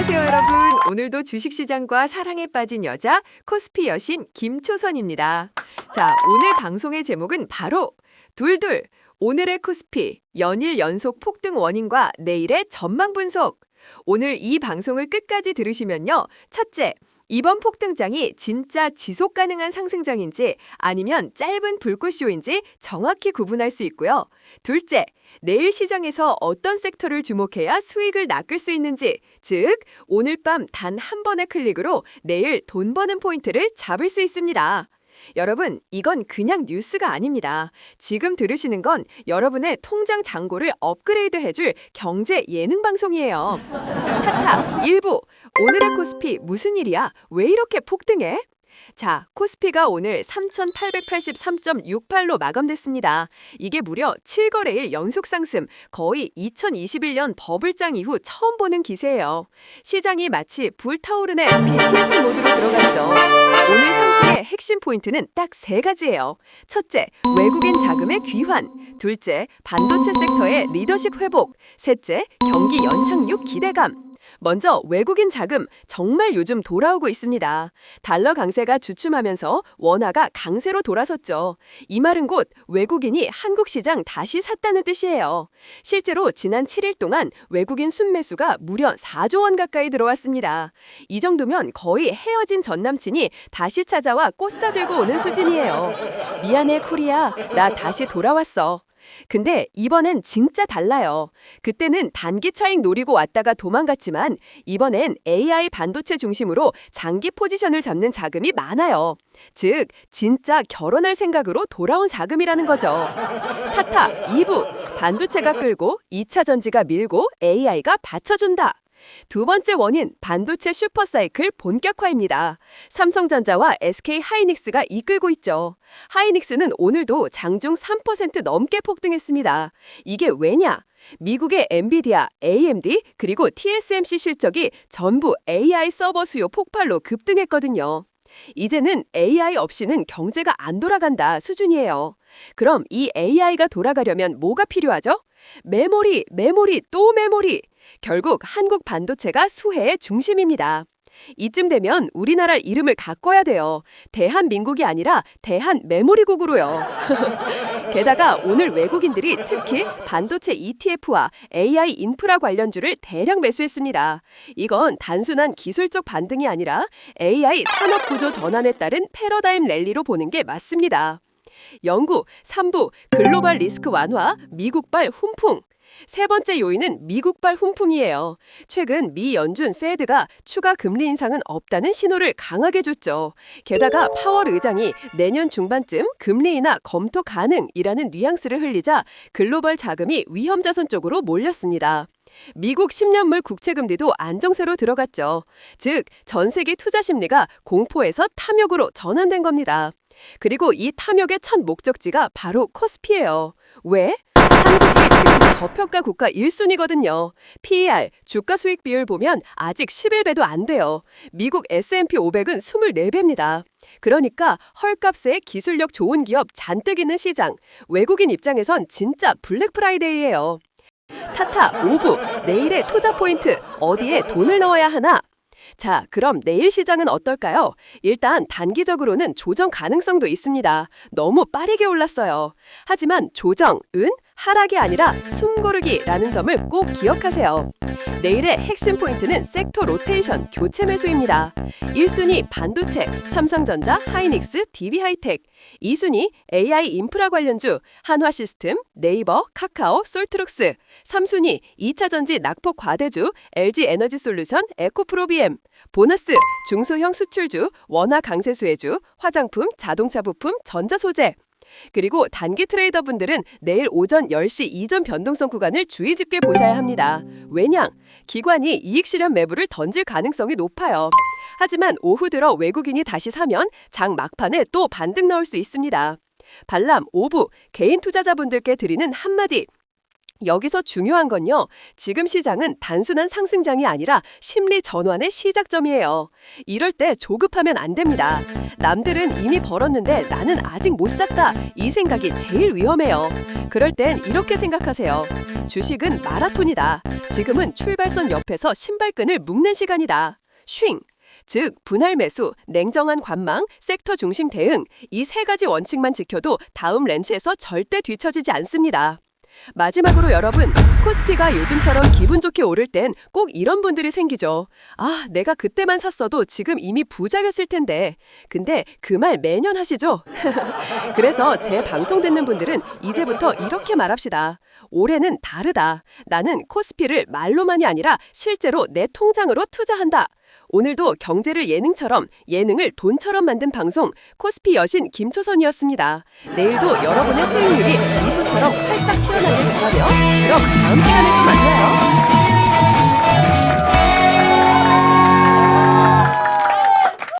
안녕하세요, 여러분. 오늘도 주식시장과 사랑에 빠진 여자 코스피 여신 김초선입니다. 자, 오늘 방송의 제목은 바로 둘둘 오늘의 코스피 연일 연속 폭등 원인과 내일의 전망 분석. 오늘 이 방송을 끝까지 들으시면요. 첫째, 이번 폭등장이 진짜 지속 가능한 상승장인지 아니면 짧은 불꽃쇼인지 정확히 구분할 수 있고요. 둘째, 내일 시장에서 어떤 섹터를 주목해야 수익을 낚을 수 있는지, 즉, 오늘 밤 단 한 번의 클릭으로 내일 돈 버는 포인트를 잡을 수 있습니다. 여러분, 이건 그냥 뉴스가 아닙니다. 지금 들으시는 건 여러분의 통장 잔고를 업그레이드 해줄 경제 예능 방송이에요. 타타 일부 오늘의 코스피 무슨 일이야? 왜 이렇게 폭등해? 자, 코스피가 오늘 3,883.68로 마감됐습니다. 이게 무려 7거래일 연속 상승, 거의 2021년 버블장 이후 처음 보는 기세예요. 시장이 마치 불타오르는 BTS 모드로 들어갔죠. 오늘 상승의 핵심 포인트는 딱 세 가지예요. 첫째, 외국인 자금의 귀환. 둘째, 반도체 섹터의 리더십 회복. 셋째, 경기 연착륙 기대감. 먼저 외국인 자금 정말 요즘 돌아오고 있습니다. 달러 강세가 주춤하면서 원화가 강세로 돌아섰죠. 이 말은 곧 외국인이 한국 시장 다시 샀다는 뜻이에요. 실제로 지난 7일 동안 외국인 순매수가 무려 4조 원 가까이 들어왔습니다. 이 정도면 거의 헤어진 전 남친이 다시 찾아와 꽃 사들고 오는 수준이에요. 미안해 코리아, 나 다시 돌아왔어. 근데 이번엔 진짜 달라요. 그때는 단기 차익 노리고 왔다가 도망갔지만 이번엔 AI 반도체 중심으로 장기 포지션을 잡는 자금이 많아요. 즉, 진짜 결혼할 생각으로 돌아온 자금이라는 거죠. 타타 2부 반도체가 끌고 2차 전지가 밀고 AI가 받쳐준다. 두 번째 원인 반도체 슈퍼사이클 본격화입니다. 삼성전자와 SK 하이닉스가 이끌고 있죠. 하이닉스는 오늘도 장중 3% 넘게 폭등했습니다. 이게 왜냐? 미국의 엔비디아, AMD 그리고 TSMC 실적이 전부 AI 서버 수요 폭발로 급등했거든요. 이제는 AI 없이는 경제가 안 돌아간다 수준이에요. 그럼 이 AI가 돌아가려면 뭐가 필요하죠? 메모리, 메모리, 또 메모리. 결국 한국 반도체가 수혜의 중심입니다. 이쯤 되면 우리나라 이름을 바꿔야 돼요. 대한민국이 아니라 대한 메모리국으로요. 게다가 오늘 외국인들이 특히 반도체 ETF와 AI 인프라 관련주를 대량 매수했습니다. 이건 단순한 기술적 반등이 아니라 AI 산업 구조 전환에 따른 패러다임 랠리로 보는 게 맞습니다. 연구 3부 글로벌 리스크 완화 미국발 훈풍 세 번째 요인은 미국발 훈풍이에요. 최근 미 연준 페드가 추가 금리 인상은 없다는 신호를 강하게 줬죠. 게다가 파월 의장이 내년 중반쯤 금리 인하 검토 가능이라는 뉘앙스를 흘리자 글로벌 자금이 위험 자산 쪽으로 몰렸습니다. 미국 10년물 국채 금리도 안정세로 들어갔죠. 즉, 전 세계 투자 심리가 공포에서 탐욕으로 전환된 겁니다. 그리고 이 탐욕의 첫 목적지가 바로 코스피예요. 왜? 한국이 지금 저평가 국가 1순위거든요. PER, 주가 수익 비율 보면 아직 11배도 안 돼요. 미국 S&P 500은 24배입니다. 그러니까 헐값에 기술력 좋은 기업 잔뜩 있는 시장. 외국인 입장에선 진짜 블랙 프라이데이예요. 타타 5부 내일의 투자 포인트 어디에 돈을 넣어야 하나? 자, 그럼 내일 시장은 어떨까요? 일단 단기적으로는 조정 가능성도 있습니다. 너무 빠르게 올랐어요. 하지만 조정 은 하락이 아니라 숨고르기라는 점을 꼭 기억하세요. 내일의 핵심 포인트는 섹터 로테이션 교체 매수입니다. 1순위 반도체, 삼성전자, 하이닉스, DB하이텍. 2순위 AI 인프라 관련주, 한화시스템, 네이버, 카카오, 솔트록스. 3순위 2차 전지 낙폭 과대주, LG 에너지 솔루션, 에코프로비엠. 보너스 중소형 수출주, 원화 강세 수혜주, 화장품, 자동차 부품, 전자소재. 그리고 단기 트레이더분들은 내일 오전 10시 이전 변동성 구간을 주의 깊게 보셔야 합니다. 왜냐? 기관이 이익 실현 매부를 던질 가능성이 높아요. 하지만 오후 들어 외국인이 다시 사면 장 막판에 또 반등 나올 수 있습니다. 발람 5부 개인 투자자분들께 드리는 한마디. 여기서 중요한 건요. 지금 시장은 단순한 상승장이 아니라 심리 전환의 시작점이에요. 이럴 때 조급하면 안 됩니다. 남들은 이미 벌었는데 나는 아직 못 샀다. 이 생각이 제일 위험해요. 그럴 땐 이렇게 생각하세요. 주식은 마라톤이다. 지금은 출발선 옆에서 신발끈을 묶는 시간이다. 쉥! 즉 분할 매수, 냉정한 관망, 섹터 중심 대응 이 세 가지 원칙만 지켜도 다음 렌치에서 절대 뒤처지지 않습니다. 마지막으로 여러분, 코스피가 요즘처럼 기분 좋게 오를 땐 꼭 이런 분들이 생기죠. 아, 내가 그때만 샀어도 지금 이미 부자였을 텐데. 근데 그 말 매년 하시죠? 그래서 제 방송 듣는 분들은 이제부터 이렇게 말합시다. 올해는 다르다. 나는 코스피를 말로만이 아니라 실제로 내 통장으로 투자한다. 오늘도 경제를 예능처럼 예능을 돈처럼 만든 방송 코스피 여신 김초선이었습니다. 내일도 여러분의 수익률이 미소처럼 활짝 피어나길 바라며 그럼 다음 시간에 또 만나요.